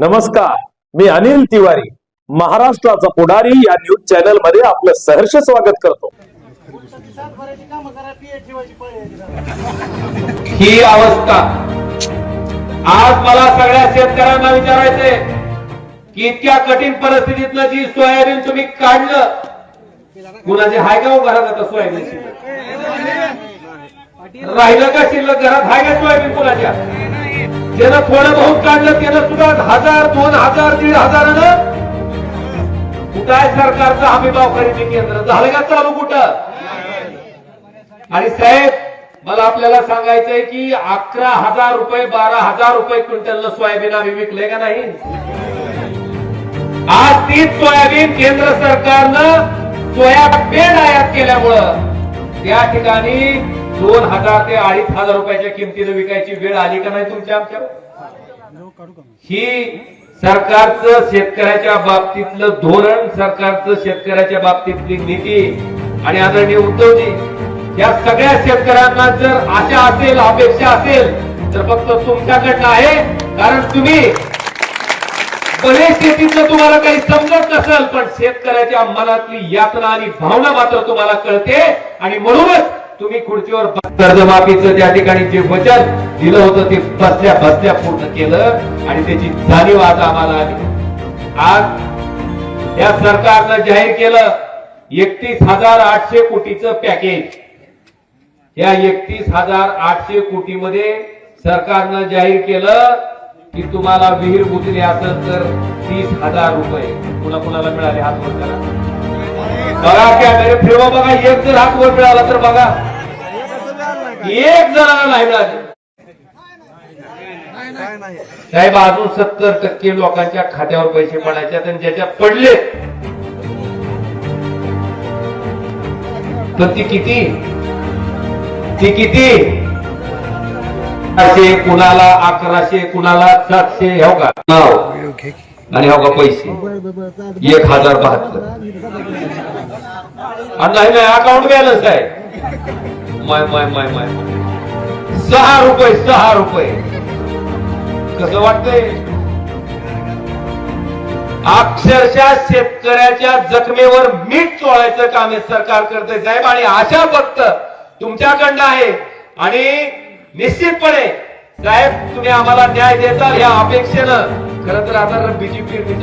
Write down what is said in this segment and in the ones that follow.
नमस्कार मी अनिल तिवारी महाराष्ट्राचा पुढारी या न्यूज चॅनलमध्ये आपलं सहर्ष स्वागत करतो. ही अवस्था. आज मला सगळ्या शेतकऱ्यांना विचारायचंय की इतक्या कठीण परिस्थितीतलं जी सोयाबीन तुम्ही काढलं कुणाचे हाय का घरात आता सोयाबीन शिल्लक? राहिलं का शिल्लक? घरात हाय का सोयाबीन कुणाच्या? ज्यानं थोडं बहुत काढलं त्यानं सुद्धा हजार दोन हजार दीड हजारानं कुठं आहे सरकारचं हमीभाव खरेदी केंद्र? झालं का चालू कुठं? आणि साहेब मला आपल्याला सांगायचंय की अकरा हजार रुपये बारा हजार रुपये क्विंटलनं सोयाबीन आम्ही विकले का नाही? आज तीच सोयाबीन केंद्र सरकारनं सोयाबीन आयात केल्यामुळं त्या ठिकाणी दोन हजार ते अडीच हजार रुपयाच्या किमतीनं विकायची वेळ आली का नाही तुमच्या आमच्या? ही सरकारचं शेतकऱ्याच्या बाबतीतलं धोरण सरकारचं शेतकऱ्याच्या बाबतीतली नीती आणि आदरणीय उद्धवजी या सगळ्या शेतकऱ्यांना जर आशा असेल अपेक्षा असेल तर फक्त तुमच्याकडनं आहे कारण तुम्ही भले शेतीतलं तुम्हाला काही समजत नसेल पण शेतकऱ्याच्या मनातली यातना आणि भावना मात्र तुम्हाला कळते आणि म्हणूनच तुम्ही खुर्चीवर कर्जमाफीचं त्या ठिकाणी जे वचन दिलं होतं ते बसल्या बसल्या पूर्ण केलं आणि त्याची जाणीव आज आम्हाला आली आज या सरकारनं जाहीर केलं एकतीस हजार आठशे कोटीचं पॅकेज. या एकतीस हजार आठशे कोटीमध्ये सरकारनं जाहीर केलं की तुम्हाला विहीर बुजली असेल तर तीस हजार रुपये. कुणा कुणाला मिळाले? हात वर करा. बघा कॅमेरे फिरवा बघा एक जर हात वर मिळाला तर बघा. एक जणांना नाही मिळाले. साहेब अजून सत्तर टक्के लोकांच्या खात्यावर पैसे पडायचे आणि ज्याच्या पडले तर ती किती? ती किती? असे कुणाला अकराशे कुणाला सातशे हो का? नाव. आणि हो का पैसे. एक हजार बहात्तर. आणि नाही नाही अकाउंट बॅलन्स आहे. माय माय माय माय. सहा रुपये सहा रुपये. कसं वाटतंय? अक्षरशः शेतकऱ्याच्या जखमेवर मीठ चोळायचं काम हे सरकार करते साहेब. आणि आशा फक्त तुमच्याकडनं आहे. आणि निश्चितपणे साहेब तुम्ही आम्हाला न्याय देताल या अपेक्षेनं. खरं तर आता रब्बीची पेरणी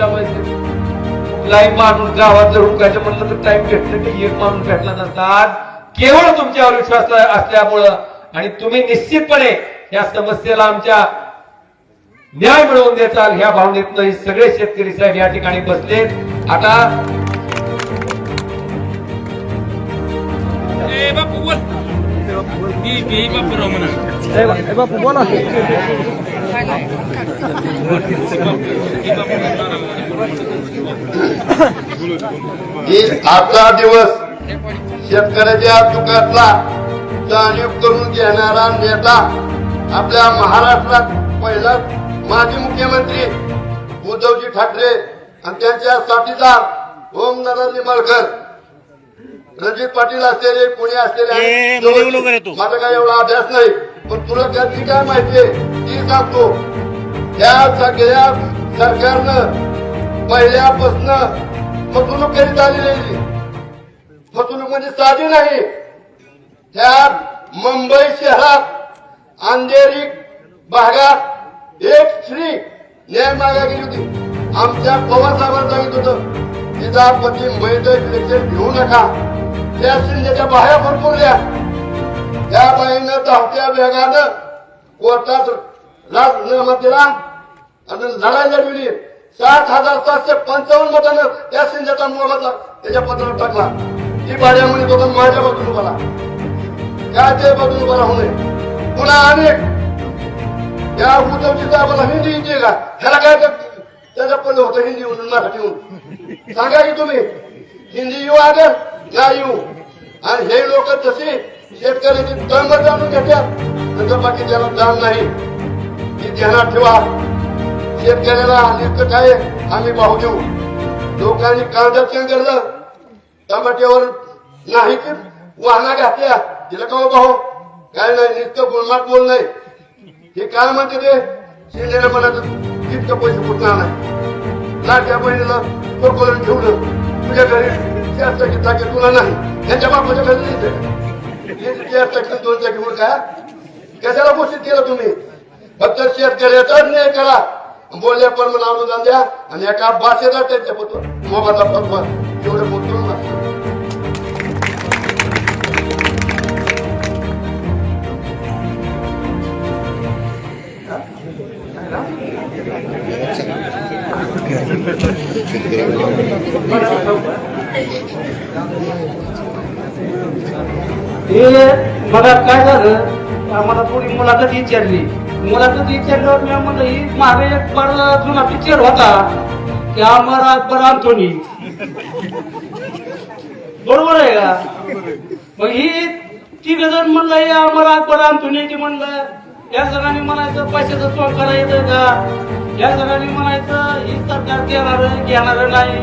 कुठलाही माणूस गावात जर उकायचं म्हणलं तर टाइम भेटलं की एक माणूस भेटला नसतात केवळ तुमच्यावर विश्वास असल्यामुळं आणि तुम्ही निश्चितपणे या समस्येला आमच्या न्याय मिळवून देताल ह्या भावनेतनं सगळे शेतकरी साहेब या ठिकाणी बसलेत. आता ती आजचा दिवस शेतकऱ्याच्या दुःखातला जाणीव करून घेणारा नेता आपल्या महाराष्ट्रात पहिला माजी मुख्यमंत्री उद्धवजी ठाकरे आणि त्यांच्या साथीदार ओम नगर निंबाळकर. रणजित पाटील असलेले पुणे असलेले माझा काय एवढा अभ्यास नाही पण तुला त्यातली काय माहितीये ती सांगतो. त्या सगळ्या सरकारनं पहिल्यापासनं फसवणूक करीत आलेली. फसवणूक म्हणजे साधी नाही. त्यात मुंबई शहरात अंधेरी भागात एक स्त्री न्याय मागा गेली होती. आमच्या पवार साहेबांनी सांगितलं होतं तिचा पती मैदा इलेक्शन घेऊ नका. त्या शिंदेच्या बाह्या भरपूरल्या त्या बाईनं धावत्या वेगानं कोर्टात राजीनामा दिला आणि लढाई लढविली सात हजार सातशे पंचावन्न मतानं त्या शिंदेचा मोबदला त्याच्या पत्रावर टाकला. ती भाड्या म्हणे माझ्या बाजून उभा राहा. ते बाजून उभा राहू पुन्हा अनेक या उद्धवची साहेबाला हिंदी येते का? ह्याला काय त्याच्या पडलं होतं हिंदी म्हणून मराठी म्हणून सांगा की तुम्ही? हिंदी येऊ आगर ना येऊ. आणि हे लोक तशी शेतकऱ्याची तळमळ जाणून घेतात नंतर बाकी त्याला जाण नाही. ती ध्यानात ठेवा. शेतकऱ्याला नुसतं काय आम्ही भाऊ देऊ. लोकांनी कांद्यात गरज टमाट्यावर नाही की वाहना घातल्या. तिला का हो भाऊ? काय नाही नुसतं गुणमात बोल नाही. हे काय म्हणते ते? शिंदेने म्हणायचं इतकं पैसे कुठं आणाय लाडक्या बहिणीला ठेवलं तुझ्या घरी चार चाकी टाके तुला नाही. त्यांच्या बापाच्या घरी नाही ते. हे चार चाकी दोन चाकी म्हणून काय कशाला घोषित केलं तुम्ही? फक्त शेतकऱ्याचाच न्याय करा. बोलल्या मला अनुदान द्या. आणि एका भाषेला त्यांच्या पत्र मोबाईलला पत्र एवढं बोलतो ना हे बघा काय झालं? आम्हाला थोडी मुलाखत विचारली. मुलाखत विचारल्यावर मी म्हणलं ही मागे एक फार जुना पिक्चर होता की आम्हाला अकबर अंथोनी बरोबर आहे का? मग ही तिघ जण म्हणलं हे आम्हाला अकबर अंथोनी की म्हणलं या जणांनी म्हणायचं पैशाचं सोंग करायचं का? या जणांनी म्हणायचं ही सरकार देणार घेणार नाही.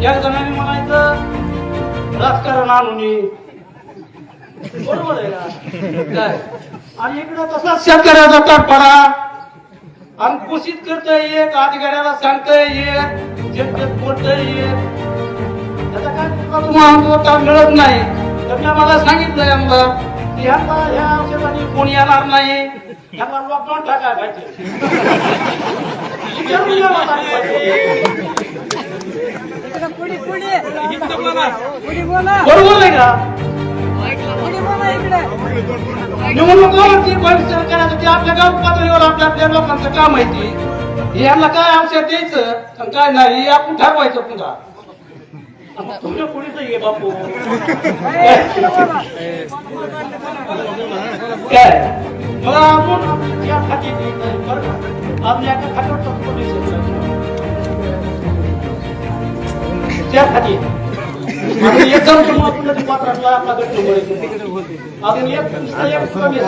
एक जणांनी म्हणायचं राजकारण आणून बरोबर आहे का? काय? आणि इकडं तसा शेतकऱ्याचा तडफडा. आणि कुशीत करतोय एक अधिकाऱ्याला सांगतोय एक जनतेत बोलतोय एक त्याचा काय तुम्हाला मिळत नाही. तर मी मला सांगितलंय आम्हाला की ह्यांना ह्या औषधाने कोणी येणार नाही. ह्यांना लॉकडाऊन टाकायला पाहिजे विचारून घ्या मला पाहिजे. पुढे पुढे इकडे बोला पुढे बोला बरोबर आहे का? करायचं ते आपल्या गाव पातळीवर आपल्या आपल्या लोकांचं काम आहे ते. यांना काय औषध द्यायचं आणि काय नाही हे आपण ठरवायचं पुन्हा. आता तुमच्यापुढे ये बापू. काय? मला आपली चार खाती एका खात्यावर टाकतो पैसे. चार खाती आणि एकदम तुम्हाला पुन्हा ती पात्रातला आपला गट्टू मिळेल. अजून एक नुसतं एक कमी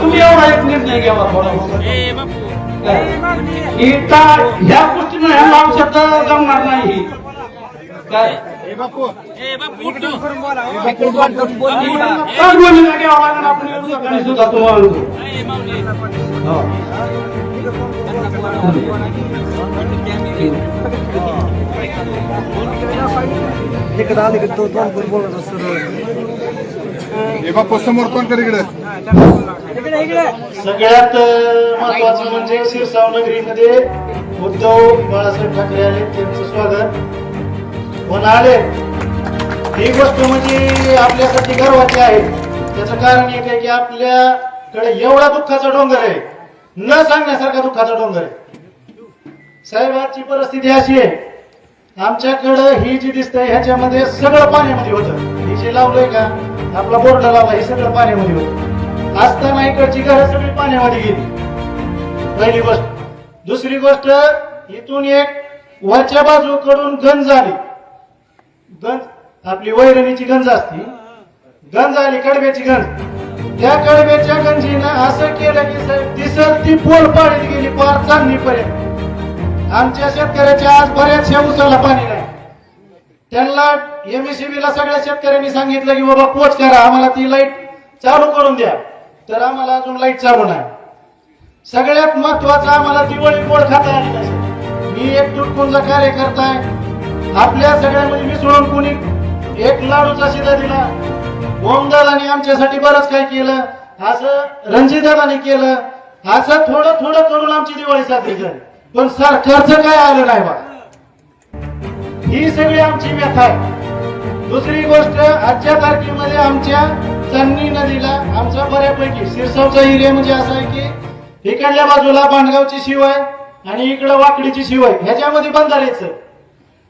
तुम्ही एवढा एक निर्णय घ्यावा थोडा ह्या गोष्टीनं ह्या औषध जमणार नाही काय समोर कोण कर इकडे? सगळ्यात महत्वाचं म्हणजे शिरसाव नगरीमध्ये उद्धव बाळासाहेब ठाकरे आले त्यांचं स्वागत. पण आले? ही गोष्ट म्हणजे आपल्यासाठी गर्वाची आहे. त्याचं कारण एक आहे की आपल्याकडे एवढा दुःखाचा डोंगर आहे. न सांगण्यासारखा दुःखाचा डोंगर आहे. साहेब आजची परिस्थिती अशी आहे. आमच्याकडं ही जी दिसतंय ह्याच्यामध्ये सगळं पाण्यामध्ये होतं. हे जे लावलंय का? आपला बोर्ड लावला हे सगळं पाण्यामध्ये होतं. असताना इकडची घरं सगळी पाण्यामध्ये गेली. पहिली गोष्ट. दुसरी गोष्ट इथून एक वरच्या बाजूकडून गंज आली. गंज आपली वैरणीची गंज असते. गंज आली कडब्याची गंज. त्या कडब्याच्या गंजीनं असं केलं की साहेब दिसत ती पोल पाडीत गेली पार चांदणीपर्यंत. आमच्या शेतकऱ्याच्या आज बऱ्याचशा उसाला पाणी नाही. त्यांना एमएसीबी ला सगळ्या शेतकऱ्यांनी सांगितलं की बाबा पोच करा आम्हाला ती लाइट चालू करून द्या. तर आम्हाला अजून लाइट चालू नाही. सगळ्यात महत्वाचं आम्हाला दिवाळी पोळ खाता आली नाही मी एक तुटपुंजा कार्यकर्ता आहे. आपल्या सगळ्यामध्ये मिसळून कोणी एक लाडूचा शिदा दिला ओमदादानी आमच्यासाठी बरंच काय केलं असं रणजितदादानी केलं असं थोडं थोडं करून आमची दिवाळी साजरी झाली. पण सरकारचं काय आलं नाही बा. ही सगळी आमची व्यथा आहे. दुसरी गोष्ट आजच्या तारखेमध्ये आमच्या चन्नी नदीला आमचा बऱ्यापैकी सिरसावचा एरिया म्हणजे असा आहे की इकडल्या बाजूला बांधगावची शिव आहे आणि इकडं वाकडीची शिव आहे. ह्याच्यामध्ये बंधाऱ्याचं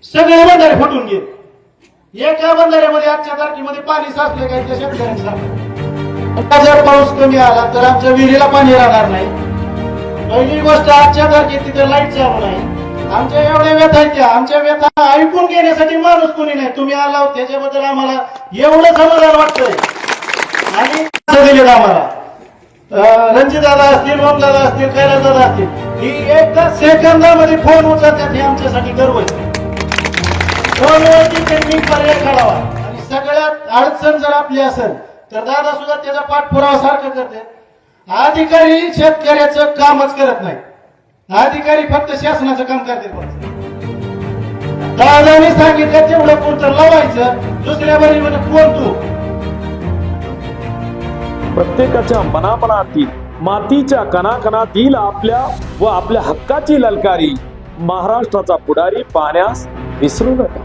सगळे बंधारे फुटून गेले. एका बंधाऱ्यामध्ये आजच्या तारखेमध्ये पाणी साचले काय त्या शेतकऱ्यांचं जर पाऊस कमी आला तर आमच्या विहिरीला पाणी राहणार नाही. पहिली गोष्ट आजच्या तारखेत तिथे लाइट चालू नाही आमच्या एवढ्या व्यथा आहेत त्या. आमच्या व्यथा ऐकून घेण्यासाठी माणूस कोणी नाही. तुम्ही आला त्याच्याबद्दल आम्हाला एवढं समाधान वाटतंय. आणि दिलेलं आम्हाला. रणजितदादा असतील ओमदादा असतील कैलासदादा असतील ही एकदा सेकंदामध्ये फोन उचलतात हे आमच्यासाठी गर्व आहे. त्यांनी पर्याय काढावा. आणि सगळ्यात अडचण जर आपली असेल तर दादा सुद्धा त्याचा पाठपुरावा सारखं करते. अधिकारी शेतकऱ्याचं कामच करत नाही. अधिकारी फक्त शासनाचं काम करते. दादाने सांगितलं तेवढं कोणतं लावायचं दुसऱ्या बरी म्हणजे कोण तू? प्रत्येकाच्या मनामनातील मातीच्या कणाकणातील आपल्या व आपल्या हक्काची ललकारी महाराष्ट्राचा पुढारी पाहण्यास विसरू नका.